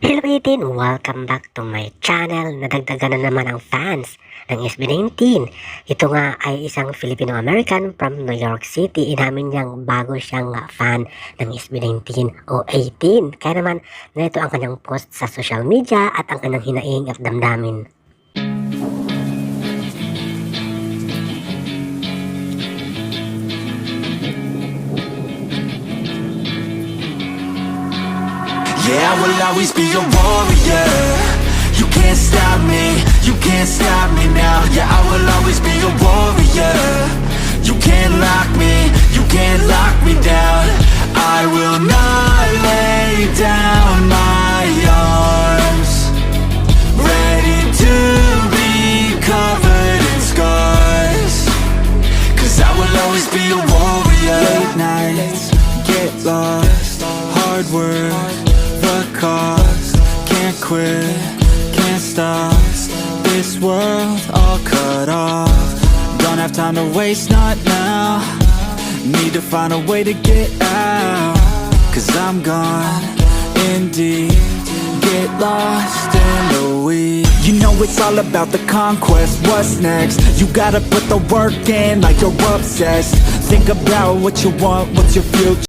Hello 18! Welcome back to my channel. Nadagdagan na naman ang fans ng SB19. Ito nga ay isang Filipino-American from New York City. Inamin niyang bago siyang fan ng SB19 o 18. Kaya naman, narito ang kanyang post sa social media at ang kanyang hinaing at damdamin. Yeah, I will always be a warrior. You can't stop me, you can't stop me now. Yeah, I will always be a warrior. You can't lock me, you can't lock me down. I will not lay down my arms. Ready to be covered in scars. Cause I will always be a warrior. Late nights, get lost. Hard work, quit, can't stop. This world all cut off. Don't have time to waste, not now. Need to find a way to get out. Cause I'm gone, indeed. Get lost in the weeds. You know it's all about the conquest. What's next? You gotta put the work in like you're obsessed. Think about what you want, what's your future